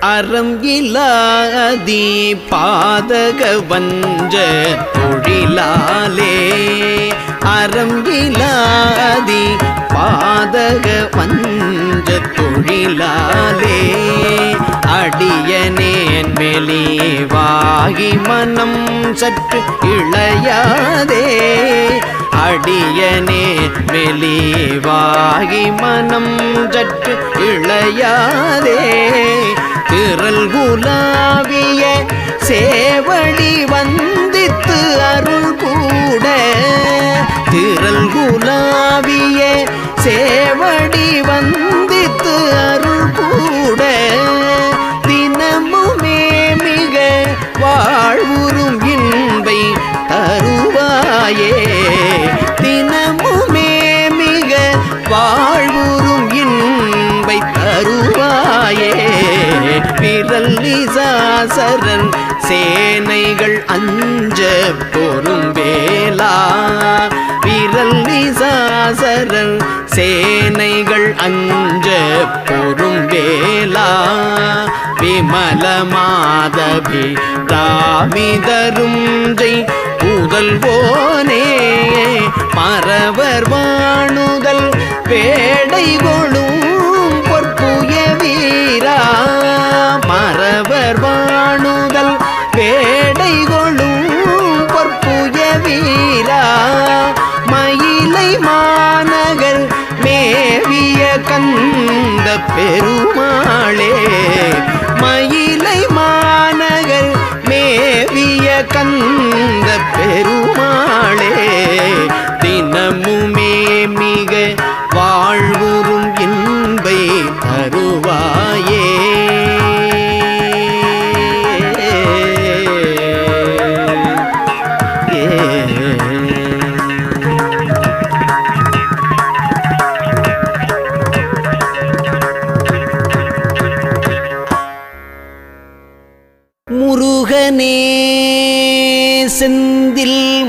அறம் இல்லாதி பாதக வஞ்ச தொழிலாலே. அறம் இல்லாதி பாதக வஞ்ச தொழிலாலே. அடியனேன் வெளிவாகி மனம் சற்று இளையாதே. அடியனே வெளிவாகி மனம் சற்று இளையாதே. திரள் குலாவிய சேவடி வந்தித்து அருள் கூட. திரள் குலாவிய பரிசாசரன் சேனைகள் அஞ்ச பொறும் வேலா விரல் நிசாசரன். சேனைகள் அஞ்ச பொறும் வேலா விமல மாதவி ராவிதரும் ஜெய்.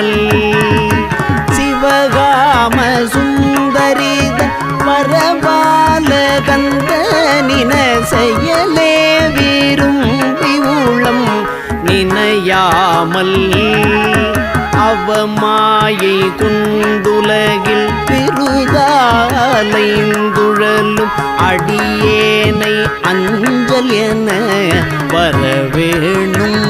நினையாமல் சிவகாம சுந்தரித பரபால கந்தனின செயலே விரும்பி உளம் நினையாமல் அவமாயை கொண்டுலகில் பெருதாலைந்துழலும் அடியேனை அஞ்சல் என வரவேணும்.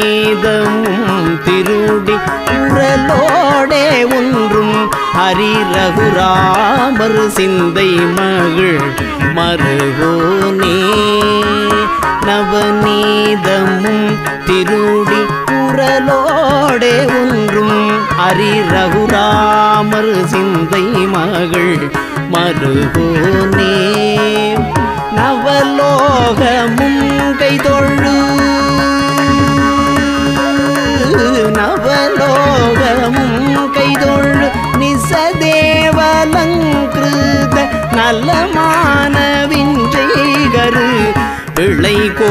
நவநீதமும் திருடி குரலோடே ஒன்றும் ஹரி ரகுராமர் சிந்தை மகள் மருகோனே நவநீதமும் திருடி குரலோடே ஒன்றும் ஹரி ரகுராமர் சிந்தை மகள் மருகோனே நவலோகமும் கைதொழு நலமான விஞ்சைகரு பிழை கோ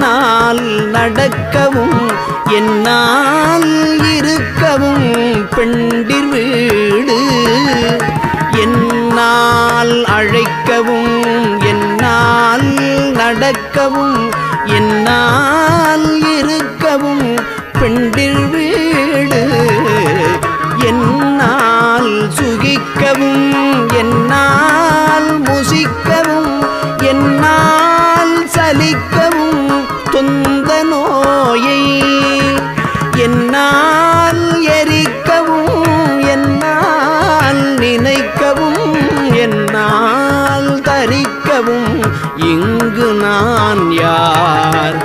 என்னால் நடக்கவும் என்னால் இருக்கவும் பெண்டிர் வீடு. என்னால் அழைக்கவும் என்னால் நடக்கவும் என்னால் இருக்கவும் பெண்டிர் வீடு. என்னால் சுகிக்கவும் என்னால் முசிக்கவும் என்னால் சலிக்கவும் சொந்த நோயை என்னால் எரிக்கவும் என்னால் நினைக்கவும் என்னால் தரிக்கவும் இங்கு நான் யார்?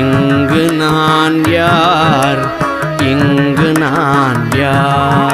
இங்கு நான் யார்? இங்கு நான் யார்?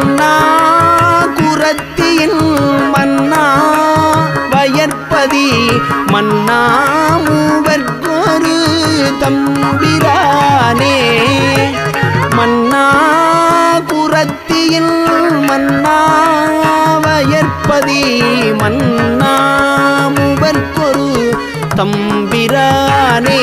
மன்னா குரத்தியின் மன்னா வயற்பதி மன்னா மூவர்க்கொரு தம்பிரானே. மன்னா குரத்தியின் மன்னா வயற்பதி மன்னா மூவர்க்கொரு தம்பிரானே.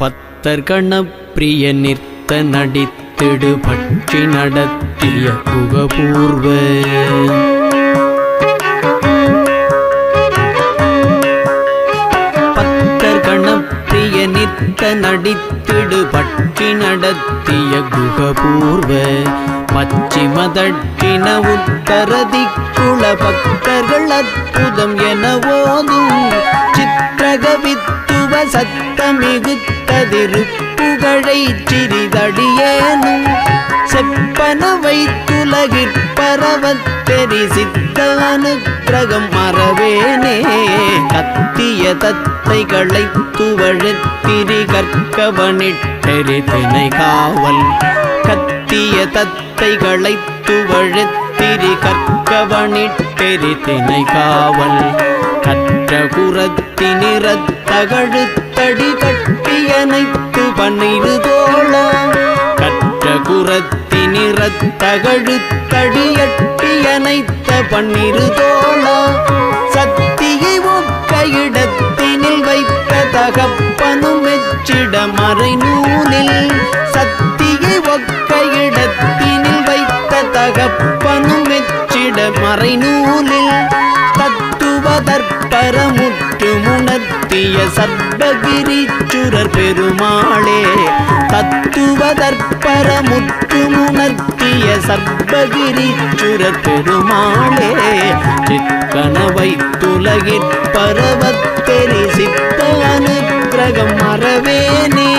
பத்தர் கணப்பிரிய நிற்த நடித்திடு பற்றி நடத்திய புகபூர்வ. பத்தர் கணப்பிரிய நடித்திடு பற்றி நடத்திய குகபூர்வ பச்சிமதட்சின உத்தரதிக்குள பக்தர்கள் அற்புதம் என ஓதும். சித்திரகவித்துவ வித்துவ சத்த மிகுத்ததிருப்புகழை சிறிதடியேனும் செப்பன வைத்துலகிற் பரவத்தெறி தெரிசித்த மறவேனே. கத்திய தத்தைகளை துவழத்திரி கற்கவனிட்டெறி தினை காவல். கத்திய தத்தைகளை துவழத்திரி கற்கவனிட்டெறி தினை காவல். கற்ற குரத்தினிறத்தகழுத்தடி கட்டியனைத்து பன்னிரு தோழா கற்ற குரத்தி குரத்தினிறத்தகழுத்தடியட்டியனைத்த பன்னிரு தோழா சக்தியை ஒக்க இடத்தினில் வைத்த தகப்பனும் வெச்சிட மறை நூலில் சக்தியை ஒக்க இடத்தினில் வைத்த தகப்பனும் வெச்சிட மறை நூலில் தத்துவதற்பரம் முணர்த்திய சர்வகிரிச்சுரர் பெருமாளே தத்துவதற்பரமுற்று முணர்த்திய சர்வகிரிச்சுரர் பெருமாளே சிக்கனவை துலகிற் பரவத்தெரி சித்த அனுகிரகம் மறவேனே.